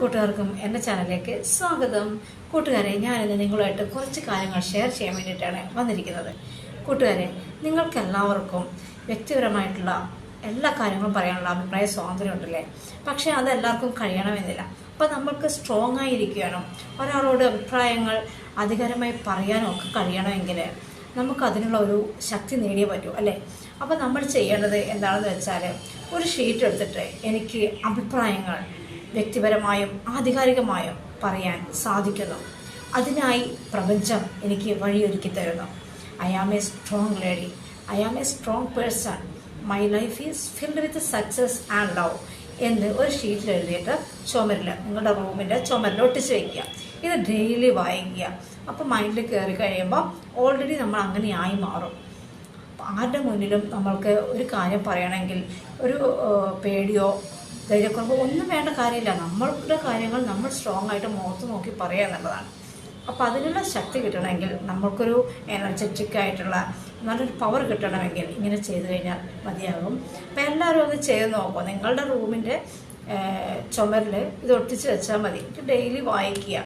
കൂട്ടുകാർക്കും എന്റെ ചാനലിലേക്ക് സ്വാഗതം. കൂട്ടുകാരെ ഞാനിന്ന് നിങ്ങളുമായിട്ട് കുറച്ച് കാര്യങ്ങൾ ഷെയർ ചെയ്യാൻ വേണ്ടിയിട്ടാണ് വന്നിരിക്കുന്നത്. കൂട്ടുകാരെ നിങ്ങൾക്കെല്ലാവർക്കും വ്യക്തിപരമായിട്ടുള്ള എല്ലാ കാര്യങ്ങളും പറയാനുള്ള അഭിപ്രായ സ്വാതന്ത്ര്യം ഉണ്ടല്ലേ? പക്ഷേ അത് എല്ലാവർക്കും കഴിയണമെന്നില്ല. അപ്പം നമ്മൾക്ക് സ്ട്രോങ് ആയിരിക്കാനും ഒരാളോട് അഭിപ്രായങ്ങൾ അധികാരമായി പറയാനും ഒക്കെ കഴിയണമെങ്കിൽ നമുക്ക് അതിനുള്ള ഒരു ശക്തി നേടിയേ പറ്റൂ അല്ലേ? അപ്പം നമ്മൾ ചെയ്യേണ്ടത് എന്താണെന്ന് വെച്ചാൽ ഒരു ഷീറ്റ് എടുത്തിട്ട് എനിക്ക് അഭിപ്രായങ്ങൾ വ്യക്തിപരമായും ആധികാരികമായും പറയാൻ സാധിക്കുന്നു. അതിനായി പ്രപഞ്ചം എനിക്ക് വഴിയൊരുക്കി തരുന്നു. I am a strong lady I am a strong person my life is filled with success and love എന്ന് ഒരു ഷീറ്റിൽ എഴുതിയിട്ട് ചുമരിൽ നിങ്ങളുടെ റൂമിന്റെ ചുമരിൽ ഒട്ടിച്ച് വയ്ക്കുക ഇത് ഡെയിലി വായിക്കുക. അപ്പോൾ മൈൻഡിൽ കയറി കഴിയുമ്പോൾ ഓൾറെഡി നമ്മൾ അങ്ങനെയായി മാറും. ആരുടെ മുന്നിലും നമ്മൾക്ക് ഒരു കാര്യം പറയണമെങ്കിൽ ഒരു പേടിയോ ധൈര്യക്കുറവോ ഒന്നും വേണ്ട കാര്യമില്ല. നമ്മളുടെ കാര്യങ്ങൾ നമ്മൾ സ്ട്രോങ് ആയിട്ട് മുഖത്ത് നോക്കി പറയുക എന്നുള്ളതാണ്. അപ്പോൾ അതിനുള്ള ശക്തി കിട്ടണമെങ്കിൽ നമ്മൾക്കൊരു എനർജറ്റിക് ആയിട്ടുള്ള നല്ലൊരു പവർ കിട്ടണമെങ്കിൽ ഇങ്ങനെ ചെയ്തു കഴിഞ്ഞാൽ മതിയാകും. അപ്പോൾ എല്ലാവരും ഒന്ന് ചെയ്ത് നോക്കുക നിങ്ങളുടെ റൂമിന്റെ ചുമരിൽ ഇത് ഒട്ടിച്ച് വെച്ചാൽ മതി. ഡെയിലി വായിക്കുക.